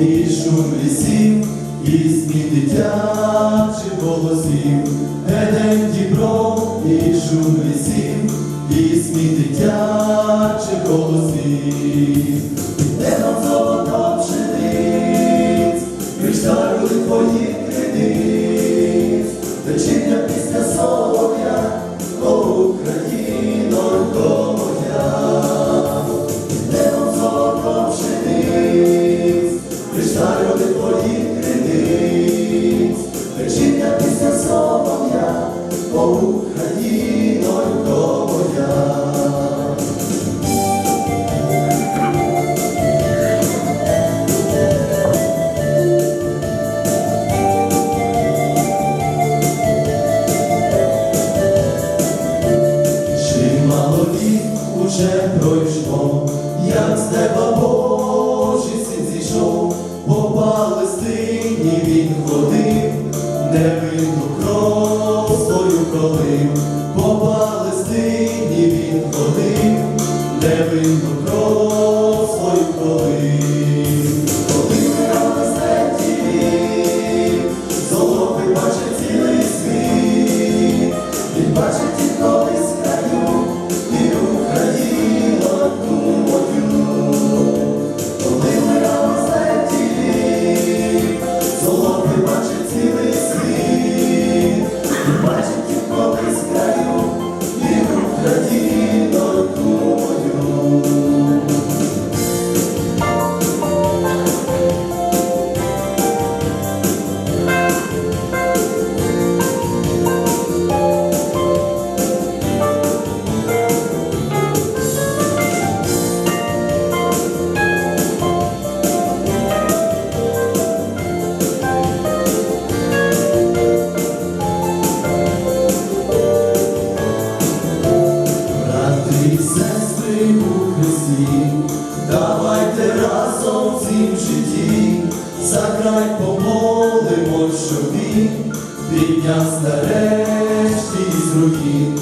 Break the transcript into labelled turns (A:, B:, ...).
A: і шум лісів, і сміх дитячих голосів, Едем Дібро, і шум лісів, і сміх дитячих голосів. Уже пройшло, як з неба Божий син зійшов, по Палестині він ходив, невинну кров свою пролив, по Палестині він ходив, невинну кров свою пролив. У Христі, давайте разом в цім житті, за край помолимо, щоб він підняв нарешті з руїн,